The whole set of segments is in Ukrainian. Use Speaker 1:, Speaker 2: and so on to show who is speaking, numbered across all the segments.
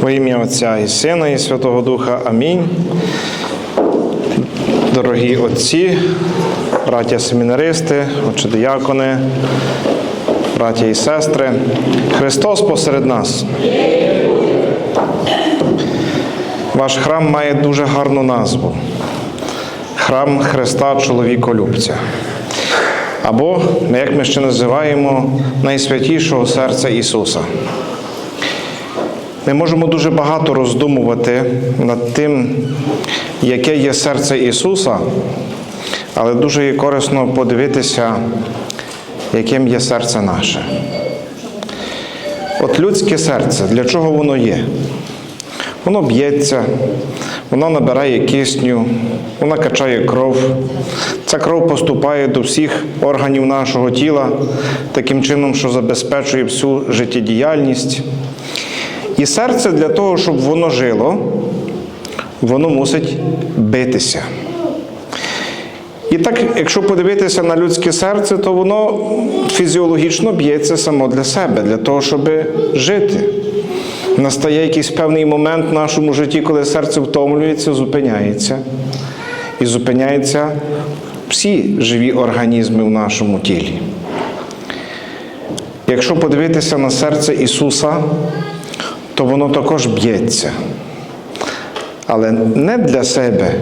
Speaker 1: Во ім'я Отця і Сина, і Святого Духа. Амінь. Дорогі отці, браття семінаристи, отчедіякони, браття і сестри, Христос посеред нас. Ваш храм має дуже гарну назву. Храм Христа Чоловіколюбця. Або, як ми ще називаємо, найсвятішого серця Ісуса. Ми можемо дуже багато роздумувати над тим, яке є серце Ісуса, але дуже є корисно подивитися, яким є серце наше. От людське серце, для чого воно є? Воно б'ється, воно набирає кисню, воно качає кров. Ця кров поступає до всіх органів нашого тіла таким чином, що забезпечує всю життєдіяльність. І серце для того, щоб воно жило, воно мусить битися. І так, якщо подивитися на людське серце, то воно фізіологічно б'ється само для себе, для того, щоб жити. Настає якийсь певний момент в нашому житті, коли серце втомлюється, зупиняється. І зупиняються всі живі організми в нашому тілі. Якщо подивитися на серце Ісуса, то воно також б'ється. Але не для себе,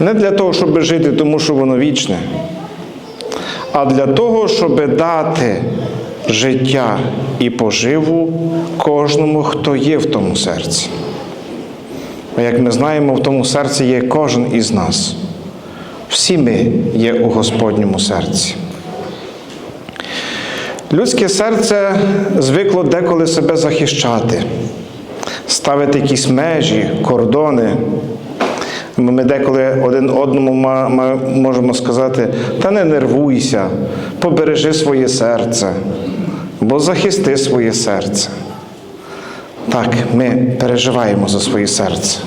Speaker 1: не для того, щоб жити, тому що воно вічне, а для того, щоб дати життя і поживу кожному, хто є в тому серці. А як ми знаємо, в тому серці є кожен із нас. Всі ми є у Господньому серці. Людське серце звикло деколи себе захищати, ставити якісь межі, кордони. Ми деколи один одному можемо сказати, та не нервуйся, побережи своє серце, бо захисти своє серце. Так, ми переживаємо за своє серце.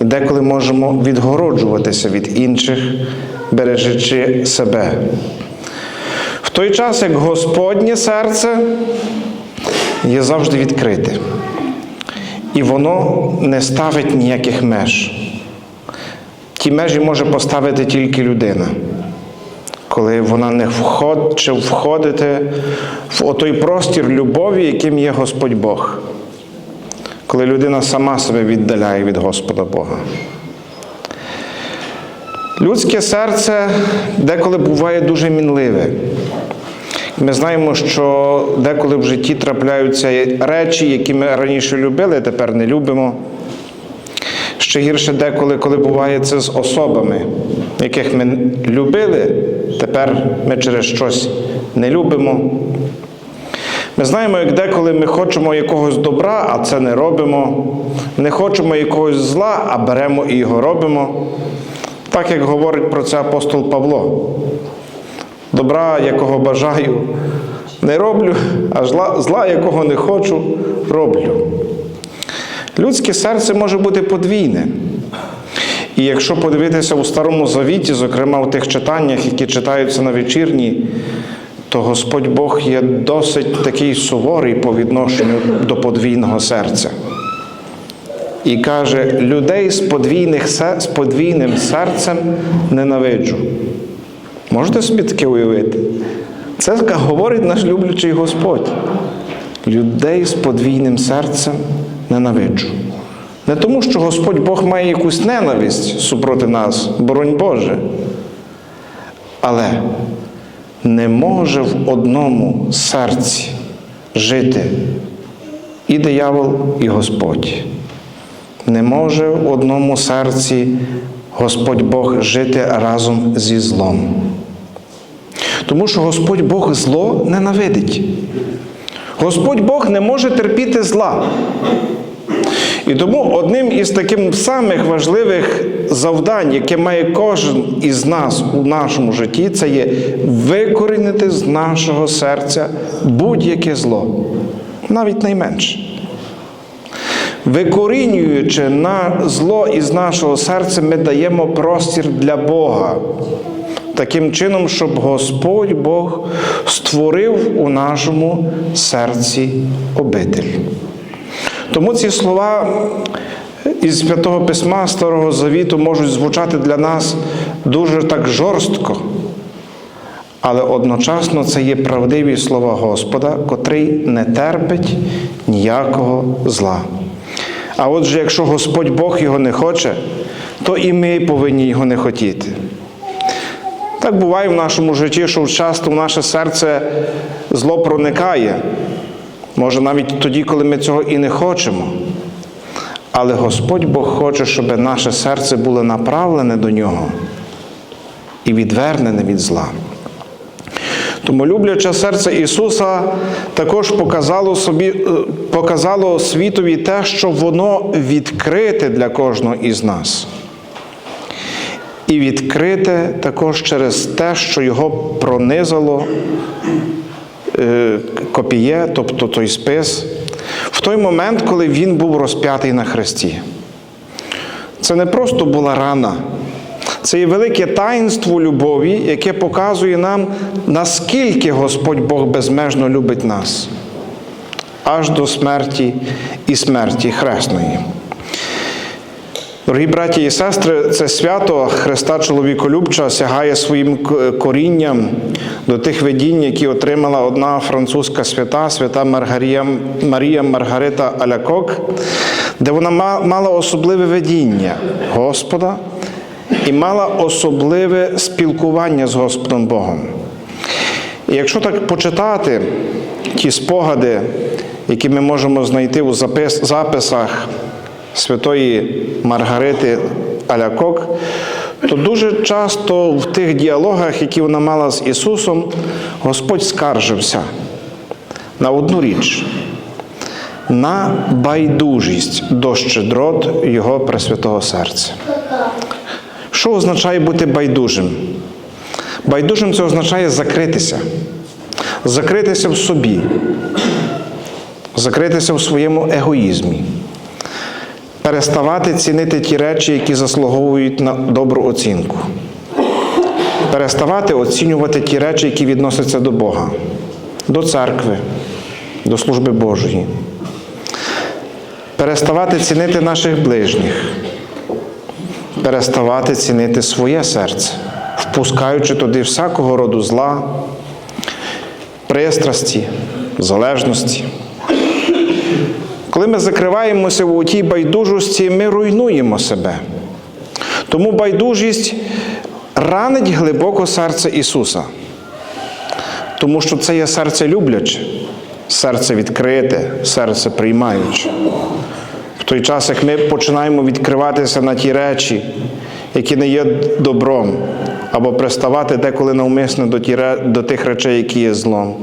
Speaker 1: І деколи можемо відгороджуватися від інших, бережучи себе. В той час, як Господнє серце є завжди відкрите. І воно не ставить ніяких меж. Ті межі може поставити тільки людина, коли вона не хоче входити в той простір любові, яким є Господь Бог. Коли людина сама себе віддаляє від Господа Бога. Людське серце деколи буває дуже мінливе. Ми знаємо, що деколи в житті трапляються речі, які ми раніше любили, а тепер не любимо. Ще гірше деколи, коли буває це з особами, яких ми любили, тепер ми через щось не любимо. Ми знаємо, як деколи ми хочемо якогось добра, а це не робимо. Не хочемо якогось зла, а беремо і його робимо. Так як говорить про це апостол Павло. Добра, якого бажаю, не роблю, а зла, якого не хочу, роблю. Людське серце може бути подвійне. І якщо подивитися у Старому Завіті, зокрема у тих читаннях, які читаються на вечірні, то Господь Бог є досить такий суворий по відношенню до подвійного серця. І каже, людей з, подвійних, з подвійним серцем ненавиджу. Можете собі таке уявити? Це говорить наш люблячий Господь. Людей з подвійним серцем ненавиджу. Не тому, що Господь Бог має якусь ненависть супроти нас, боронь Боже. Але не може в одному серці жити і диявол, і Господь. Не може в одному серці Господь Бог жити разом зі злом. Тому що Господь Бог зло ненавидить. Господь Бог не може терпіти зла. І тому одним із таких самих важливих завдань, яке має кожен із нас у нашому житті, це є викорінити з нашого серця будь-яке зло, навіть найменше. Викорінюючи на зло із нашого серця, ми даємо простір для Бога. Таким чином, щоб Господь Бог створив у нашому серці обитель. Тому ці слова із Святого Письма Старого Завіту можуть звучати для нас дуже так жорстко, але одночасно це є правдиві слова Господа, котрий не терпить ніякого зла. А отже, якщо Господь Бог його не хоче, то і ми повинні його не хотіти. Так буває в нашому житті, що часто в наше серце зло проникає. Може, навіть тоді, коли ми цього і не хочемо. Але Господь Бог хоче, щоб наше серце було направлене до Нього і відвернене від зла. Тому любляче серце Ісуса також показало, собі, е, показало світові те, що воно відкрите для кожного із нас. І відкрите також через те, що його пронизало е, копіє, тобто той спис, в той момент, коли він був розп'ятий на хресті. Це не просто була рана, це є велике таїнство любові, яке показує нам, наскільки Господь Бог безмежно любить нас, аж до смерті і смерті хресної. Дорогі браті і сестри, це свято Христа Чоловіколюбча сягає своїм корінням до тих видінь, які отримала одна французька свята, свята Маргарія, Марія Маргарита Алякок, де вона мала особливе видіння Господа і мала особливе спілкування з Господом Богом. І якщо так почитати ті спогади, які ми можемо знайти у запис, записах святої Маргарити Алякок, то дуже часто в тих діалогах, які вона мала з Ісусом, Господь скаржився на одну річ, на байдужість до щедрот Його Пресвятого Серця. Що означає бути байдужим? Байдужим це означає закритися, закритися в собі, закритися в своєму егоїзмі переставати цінити ті речі, які заслуговують на добру оцінку. Переставати оцінювати ті речі, які відносяться до Бога, до церкви, до служби Божої. Переставати цінити наших ближніх, переставати цінити своє серце, впускаючи туди всякого роду зла, пристрасті, залежності. Коли ми закриваємося у тій байдужості, ми руйнуємо себе. Тому байдужість ранить глибоко серце Ісуса. Тому що це є серце любляче, серце відкрите, серце приймаюче. В той час, як ми починаємо відкриватися на ті речі, які не є добром, або приставати деколи навмисно до, тих речей, які є злом,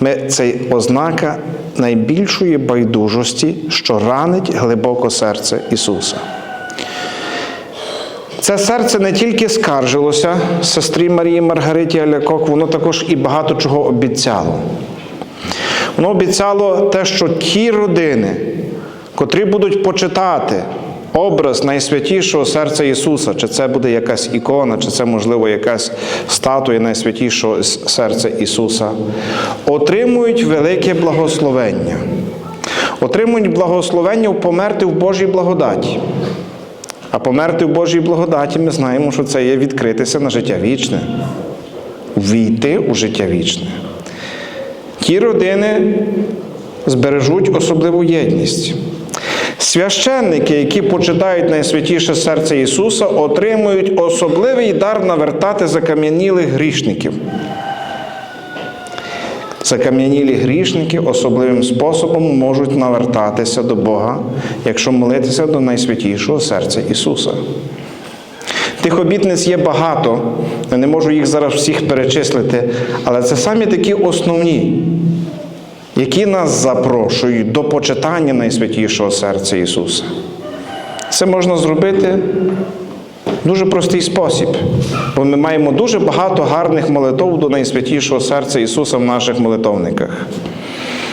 Speaker 1: ми, це ознака найбільшої байдужості, що ранить глибоко серце Ісуса. Це серце не тільки скаржилося сестрі Марії Маргариті Алякок, воно також і багато чого обіцяло. Воно обіцяло те, що ті родини, котрі будуть почитати образ найсвятішого серця Ісуса, чи це буде якась ікона, чи це, можливо, якась статуя найсвятішого серця Ісуса, отримують велике благословення. Отримують благословення померти в Божій благодаті. А померти в Божій благодаті ми знаємо, що це є відкритися на життя вічне, війти у життя вічне. Ті родини збережуть особливу єдність. Священники, які почитають найсвятіше серце Ісуса, отримують особливий дар навертати закам'янілих грішників. Закам'янілі грішники особливим способом можуть навертатися до Бога, якщо молитися до найсвятішого серця Ісуса. Тих обітниць є багато, я не можу їх зараз всіх перечислити, але це самі такі основні, які нас запрошують до почитання найсвятішого серця Ісуса. Це можна зробити в дуже простий спосіб, бо ми маємо дуже багато гарних молитов до найсвятішого серця Ісуса в наших молитовниках.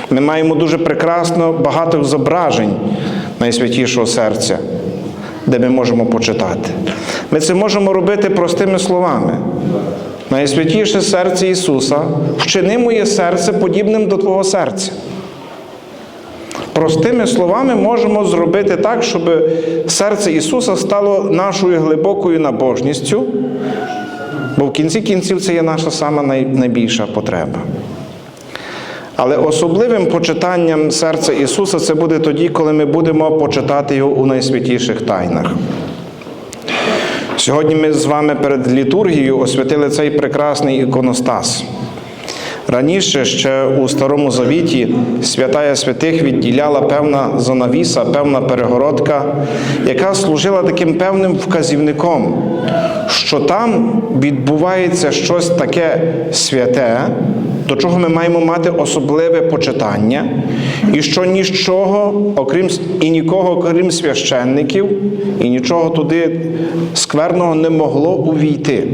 Speaker 1: Ми маємо дуже прекрасно багато зображень найсвятішого серця. де ми можемо почитати. Ми це можемо робити простими словами. Найсвятіше серце Ісуса, вчини моє серце подібним до Твого серця. Простими словами можемо зробити так, щоб серце Ісуса стало нашою глибокою набожністю, бо в кінці кінців це є наша сама найбільша потреба. Але особливим почитанням серця Ісуса це буде тоді, коли ми будемо почитати Його у найсвятіших тайнах. Сьогодні ми з вами перед літургією освятили цей прекрасний іконостас. Раніше ще у Старому Завіті святая святих відділяла певна занавіса, певна перегородка, яка служила таким певним вказівником, що там відбувається щось таке святе, до чого ми маємо мати особливе почитання, і що нічого, окрім і нікого, окрім священників, і нічого туди скверного не могло увійти.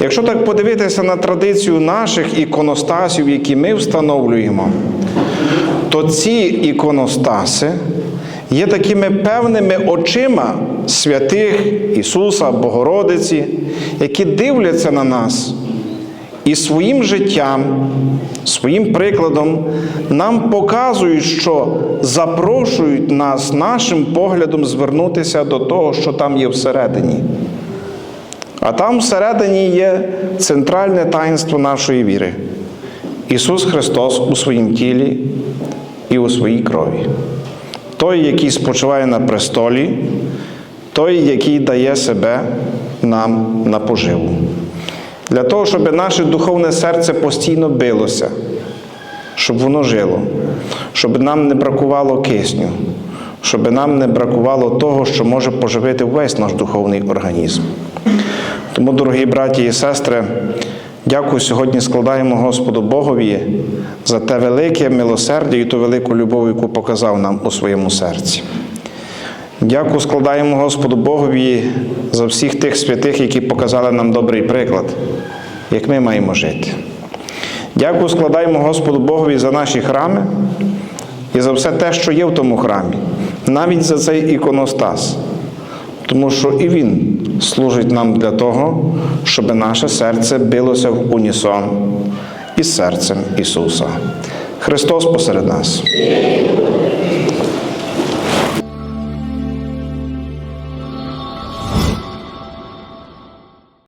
Speaker 1: Якщо так подивитися на традицію наших іконостасів, які ми встановлюємо, то ці іконостаси є такими певними очима святих Ісуса, Богородиці, які дивляться на нас і своїм життям, своїм прикладом нам показують, що запрошують нас нашим поглядом звернутися до того, що там є всередині. А там всередині є центральне таїнство нашої віри. Ісус Христос у своїм тілі і у своїй крові. Той, який спочиває на престолі, той, який дає себе нам на поживу. Для того, щоб наше духовне серце постійно билося, щоб воно жило, щоб нам не бракувало кисню, щоб нам не бракувало того, що може поживити весь наш духовний організм. Тому, дорогі браті і сестри, дякую сьогодні складаємо Господу Богові за те велике милосердя і ту велику любов, яку показав нам у своєму серці. Дякую складаємо Господу Богові за всіх тих святих, які показали нам добрий приклад, як ми маємо жити. Дякую складаємо Господу Богові за наші храми і за все те, що є в тому храмі, навіть за цей іконостас. Тому що і Він служить нам для того, щоб наше серце билося в унісон із серцем Ісуса. Христос посеред нас.